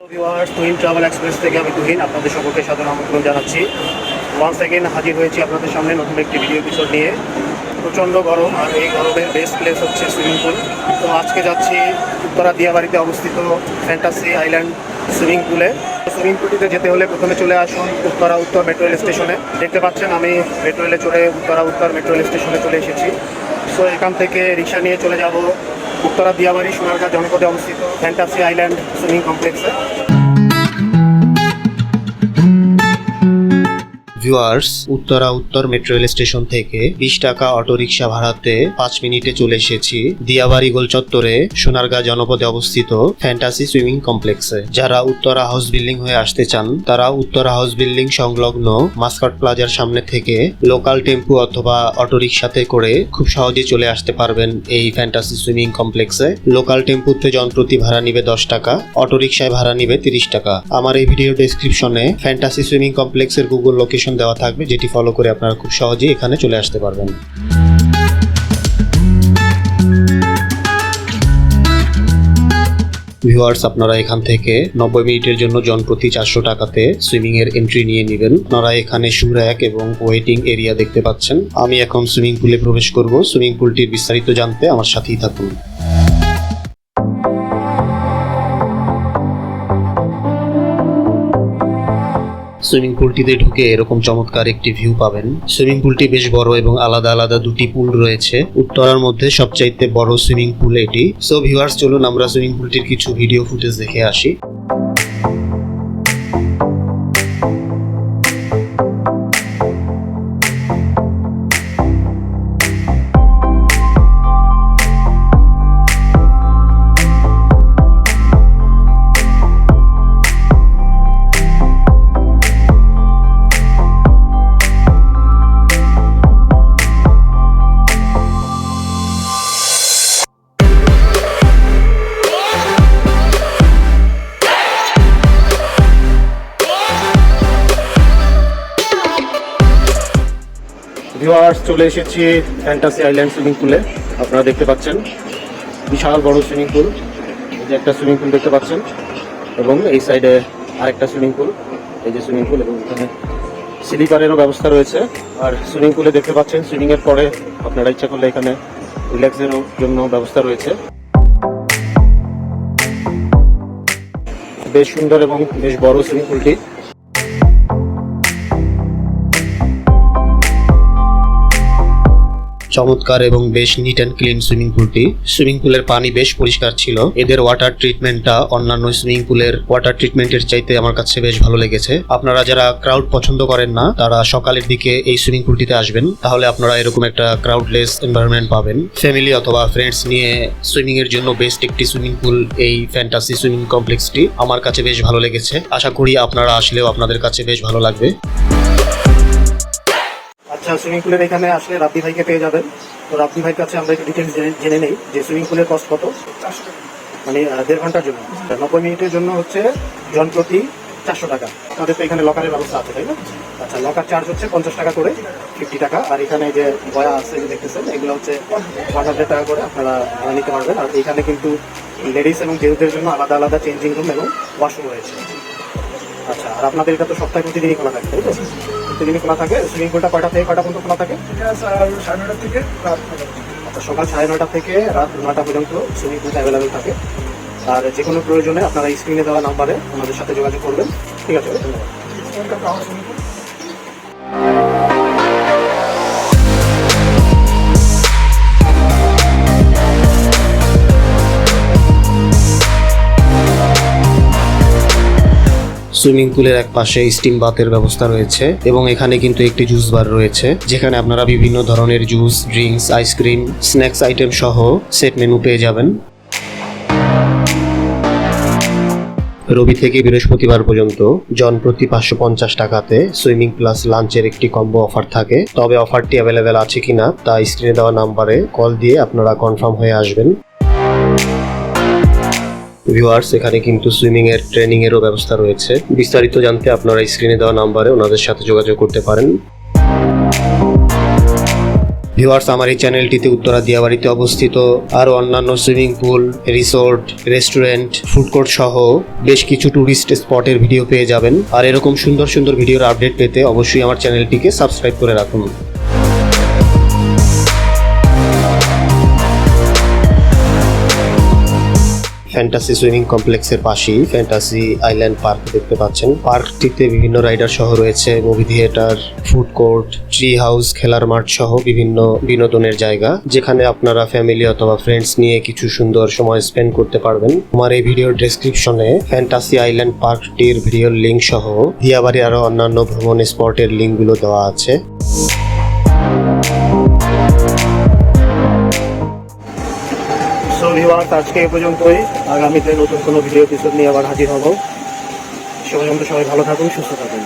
Tuhin travel express থেকে আমি তুহিন, আপনাদের সকলকে সাদর আমন্ত্রণ জানাচ্ছি। ওয়ান সেকেন্ড হাজির হয়েছি আপনাদের সামনে নতুন একটি ভিডিও এপিসোড নিয়ে। প্রচণ্ড গরম আর এই গরমের বেস্ট প্লেস হচ্ছে সুইমিং পুল তো আজকে যাচ্ছি উত্তরা দিয়াবাড়িতে অবস্থিত ফ্যান্টাসি আইল্যান্ড সুইমিং পুলে সুইমিং পুলটিতে যেতে হলে প্রথমে চলে আসুন উত্তরা উত্তর মেট্রো রেল স্টেশনে দেখতে পাচ্ছেন আমি মেট্রো রেলে চড়ে উত্তরা উত্তর মেট্রো রেল স্টেশনে চলে এসেছি। সো এখান থেকে রিক্সা নিয়ে চলে যাব উত্তরা দিয়াবাড়ি সোনারগাঁ জনপদে অবস্থিত ফ্যান্টাসি আইল্যান্ড সুইমিং কমপ্লেক্সে। ভিউয়ার্স উত্তরা উত্তর মেট্রো রেল স্টেশন থেকে বিশ টাকা অটোরিকশা ভাড়াতে পাঁচ মিনিটে চলে এসেছি দিয়াবাড়ি গোল চত্বরে সোনারগাঁ জনপদে অবস্থিত ফ্যান্টাসি সুইমিং কমপ্লেক্সে যারা উত্তরা হাউস বিল্ডিং হয়ে আসতে চান, তারা উত্তরা হাউস বিল্ডিং সংলগ্ন মাস্কাট প্লাজার সামনে থেকে লোকাল টেম্পু অথবা অটোরিকশাতে করে খুব সহজে চলে আসতে পারবেন এই ফ্যান্টাসি সুইমিং কমপ্লেক্সে লোকাল টেম্পুতে জনপ্রতি ভাড়া নিবে দশ টাকা অটোরিকশায় ভাড়া নিবে তিরিশ টাকা। আমার এই ভিডিও ডেসক্রিপশনে ফ্যান্টাসি সুইমিং কমপ্লেক্সের গুগল লোকেশন দেওয়া থাকবে, যেটি ফলো করে আপনারা খুব সহজেই এখানে চলে আসতে পারবেন। ভিউয়ার্স আপনারা এখান থেকে নব্বই মিনিটের জন্য জনপ্রতি চারশো টাকাতে সুইমিং এর এন্ট্রি নিয়ে নেবেন। আপনারা এখানে শু র্যাক এবং ওয়েটিং এরিয়া দেখতে পাচ্ছেন। আমি এখন সুইমিং পুলে প্রবেশ করব। সুইমিং পুলটির বিস্তারিত জানতে আমার সাথেই থাকুন। সুইমিং পুলটিতে ঢুকে এরকম চমৎকার একটি ভিউ পাবেন। সুইমিং পুলটি বেশ বড় এবং আলাদা আলাদা দুটি পুল রয়েছে। উত্তরার মধ্যে সবচাইতে বড় সুইমিং পুল এটি। সো ভিউয়ার্স চলুন আমরা সুইমিং পুলটির কিছু ভিডিও ফুটেজ দেখে আসি। ভিউয়ার্স চলে এসেছি ফ্যান্টাসি আইল্যান্ড সুইমিং পুলে আপনারা দেখতে পাচ্ছেন, বিশাল বড় সুইমিং পুল এই যে একটা সুইমিং পুল দেখতে পাচ্ছেন, এবং এই সাইডে আরেকটা সুইমিং পুল এই যে সুইমিং পুল এবং এখানে স্লিপারেরও ব্যবস্থা রয়েছে। আর সুইমিং পুলে দেখতে পাচ্ছেন সুইমিং এর পরে আপনারা ইচ্ছা করলে এখানে রিল্যাক্সের জন্য ব্যবস্থা রয়েছে। বেশ সুন্দর এবং বেশ বড় সুইমিং পুলটি চমৎকার এবং বেশ নিট অ্যান্ড ক্লিন সুইমিং পুলটি সুইমিং পুলের পানি বেশ পরিষ্কার ছিল। এদের ওয়াটার ট্রিটমেন্টটা অন্যান্য সুইমিং পুলের ওয়াটার ট্রিটমেন্টের চাইতে আমার কাছে বেশ ভালো লেগেছে। আপনারা যারা ক্রাউড পছন্দ করেন না, তারা সকালের দিকে এই সুইমিং পুলটিতে আসবেন। তাহলে আপনারা এরকম একটা ক্রাউডলেস এনভায়রনমেন্ট পাবেন। ফ্যামিলি অথবা ফ্রেন্ডস নিয়ে সুইমিং এর জন্য বেস্ট একটি সুইমিং পুল এই ফ্যান্টাসি সুইমিং কমপ্লেক্সটি আমার কাছে বেশ ভালো লেগেছে। আশা করি আপনারা আসলেও আপনাদের কাছে বেশ ভালো লাগবে। আচ্ছা সুইমিং পুলের এখানে আসলে রাব্বি ভাইকে পেয়ে যাবেন। তো রাব্বি ভাইয়ের কাছে আমরা একটু ডিটেলস জেনে নেই যে সুইমিং পুলের কস্ট কত। মানে দেড় ঘণ্টার জন্য। নব্বই মিনিটের জন্য হচ্ছে জন প্রতি চারশো টাকা। তাদের তো এখানে লকারের ব্যবস্থা আছে, তাই না? আচ্ছা লকার চার্জ হচ্ছে পঞ্চাশ টাকা করে ফিফটি টাকা। আর এখানে যে বয়া আছে, যে দেখতেছেন, এগুলো হচ্ছে ওয়ান হান্ড্রেড টাকা করে আপনারা ভাড়া নিতে পারবেন। আর এখানে কিন্তু লেডিস এবং জেন্টসদের জন্য আলাদা আলাদা চেঞ্জিং রুম এবং ওয়াশরুম রয়েছে। আচ্ছা আর আপনাদের এটা তো সপ্তাহে প্রতিদিনই খোলা থাকে, তাই তো? প্রতিদিনই খোলা থাকে সুইমিং পুলটা কয়টা থেকে কয়টা পর্যন্ত খোলা থাকে? আচ্ছা সকাল সাড়ে নটা থেকে রাত নটা পর্যন্ত সুইমিং পুলটা অ্যাভেলেবেল থাকে। আর যে কোনো প্রয়োজনে আপনারা স্ক্রিনে দেওয়া নাম্বারে আমাদের সাথে যোগাযোগ করবেন। ঠিক আছে ধন্যবাদ। সুইমিং পুলের এক পাশে স্টিম বাথের ব্যবস্থা রয়েছে এবং এখানে কিন্তু একটি জুস বার রয়েছে, যেখানে আপনারা বিভিন্ন ধরনের juice drinks ice cream snacks item সহ সেট মেনু পেয়ে যাবেন। রবি থেকে বৃহস্পতিবার পর্যন্ত জন প্রতি পাঁচশো পঞ্চাশ টাকাতে সুইমিং প্লাস লাঞ্চের একটি কম্বো অফার থাকে। তবে অফারটি অ্যাভেলেবেল আছে কিনা তা স্ক্রিনে দেওয়া নাম্বারে কল দিয়ে আপনারা কনফার্ম হয়ে আসবেন। ভিউয়ার্স এখানে কিন্তু সুইমিং এর ট্রেনিং এরও ব্যবস্থা রয়েছে। বিস্তারিত জানতে আপনারা স্ক্রিনে দেওয়া নাম্বারে ওনাদের সাথে যোগাযোগ করতে পারেন। ভিউয়ার্স আমার এই চ্যানেলটিতে উত্তরা দিয়াবাড়িতে অবস্থিত আরও অন্যান্য swimming pool resort restaurant food court সহ বেশ কিছু ট্যুরিস্ট স্পটের ভিডিও পেয়ে যাবেন। আর এরকম সুন্দর সুন্দর ভিডিওর আপডেট পেতে অবশ্যই আমার চ্যানেলটিকে সাবস্ক্রাইব করে রাখুন। ফ্যান্টাসি সুইমিং কমপ্লেক্সের পাশেই ফ্যান্টাসি আইল্যান্ড পার্ক দেখতে পাচ্ছেন। পার্কটিতে বিভিন্ন রাইডার সহ রয়েছে, movie theatre, food court, tree house, খেলার মাঠ সহ বিভিন্ন বিনোদনের জায়গা, যেখানে আপনারা ফ্যামিলি অথবা ফ্রেন্ডস নিয়ে কিছু সুন্দর সময় স্পেন্ড করতে পারবেন। আমার এই ভিডিওর ডেসক্রিপশনে ফ্যান্টাসি আইল্যান্ড পার্কটির ভিডিওর লিঙ্ক সহ দিয়াবাড়ি আরও অন্যান্য ভ্রমণ স্পটের লিঙ্কগুলো দেওয়া আছে। ভিউয়ার্স, আজকে এ পর্যন্তই। আগামীতে নতুন কোনো ভিডিও এপিসোড নিয়ে আবার হাজির হব। সে পর্যন্ত সবাই ভালো থাকুন, সুস্থ থাকুন।